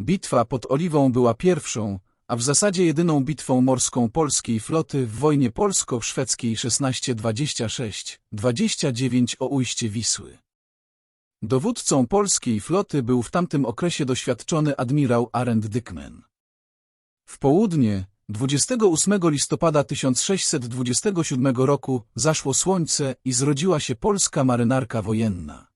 Bitwa pod Oliwą była pierwszą, a w zasadzie jedyną bitwą morską polskiej floty w wojnie polsko-szwedzkiej 1626-29 o ujście Wisły. Dowódcą polskiej floty był w tamtym okresie doświadczony admirał Arend Dykmen. W południe, 28 listopada 1627 roku, zaszło słońce i zrodziła się polska marynarka wojenna.